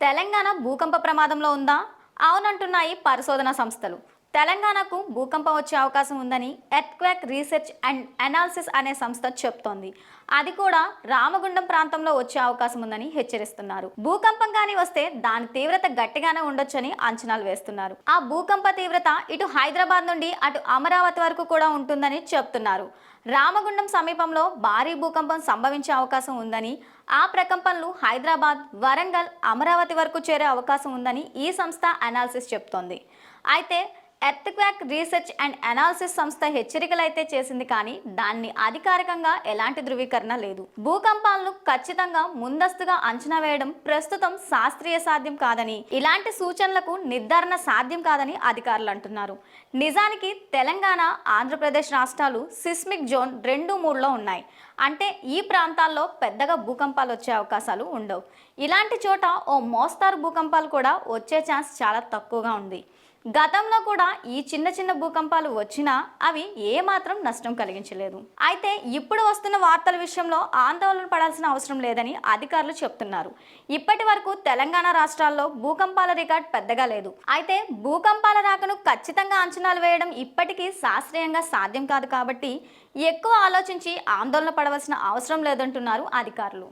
తెలంగాణ భూకంప ప్రమాదంలో ఉందా? అవునంటున్నాయి పరిశోధన సంస్థలు. తెలంగాణకు భూకంపం వచ్చే అవకాశం ఉందని ఎర్త్క్వేక్ రీసెర్చ్ అండ్ అనాలిసిస్ అనే సంస్థ చెప్తోంది. అది కూడా రామగుండం ప్రాంతంలో వచ్చే అవకాశం ఉందని హెచ్చరిస్తున్నారు. భూకంపం కానీ వస్తే దాని తీవ్రత గట్టిగానే ఉండొచ్చని అంచనాలు వేస్తున్నారు. ఆ భూకంప తీవ్రత ఇటు హైదరాబాద్ నుండి అటు అమరావతి వరకు కూడా ఉంటుందని చెప్తున్నారు. రామగుండం సమీపంలో భారీ భూకంపం సంభవించే అవకాశం ఉందని ఆ ప్రకంపనలు హైదరాబాద్ వరంగల్ అమరావతి వరకు చేరే అవకాశం ఉందని ఈ సంస్థ అనాలిసిస్ చెప్తోంది. అయితే ఎర్త్క్వాక్ రీసెర్చ్ అండ్ అనాలిసిస్ సంస్థ హెచ్చరికలు అయితే చేసింది కానీ దాన్ని అధికారికంగా ఎలాంటి ధృవీకరణ లేదు. భూకంపాలను ఖచ్చితంగా ముందస్తుగా అంచనా వేయడం ప్రస్తుతం శాస్త్రీయ సాధ్యం కాదని ఇలాంటి సూచనలకు నిర్ధారణ సాధ్యం కాదని అధికారులు అంటున్నారు. నిజానికి తెలంగాణ ఆంధ్రప్రదేశ్ రాష్ట్రాలు సిస్మిక్ జోన్ రెండు మూడులో ఉన్నాయి. అంటే ఈ ప్రాంతాల్లో పెద్దగా భూకంపాలు వచ్చే అవకాశాలు ఉండవు. ఇలాంటి చోట ఓ మోస్తారు భూకంపాలు కూడా వచ్చే ఛాన్స్ చాలా తక్కువగా ఉంది. గతంలో కూడా ఈ చిన్న చిన్న భూకంపాలు వచ్చినా అవి ఏమాత్రం నష్టం కలిగించలేదు. అయితే ఇప్పుడు వస్తున్న వార్తల విషయంలో ఆందోళన పడాల్సిన అవసరం లేదని అధికారులు చెప్తున్నారు. ఇప్పటి వరకు తెలంగాణ రాష్ట్రాల్లో భూకంపాల రికార్డ్ పెద్దగా లేదు. అయితే భూకంపాల రాకను ఖచ్చితంగా అంచనాలు వేయడం ఇప్పటికీ శాస్త్రీయంగా సాధ్యం కాదు కాబట్టి ఎక్కువ ఆలోచించి ఆందోళన పడవలసిన అవసరం లేదంటున్నారు అధికారులు.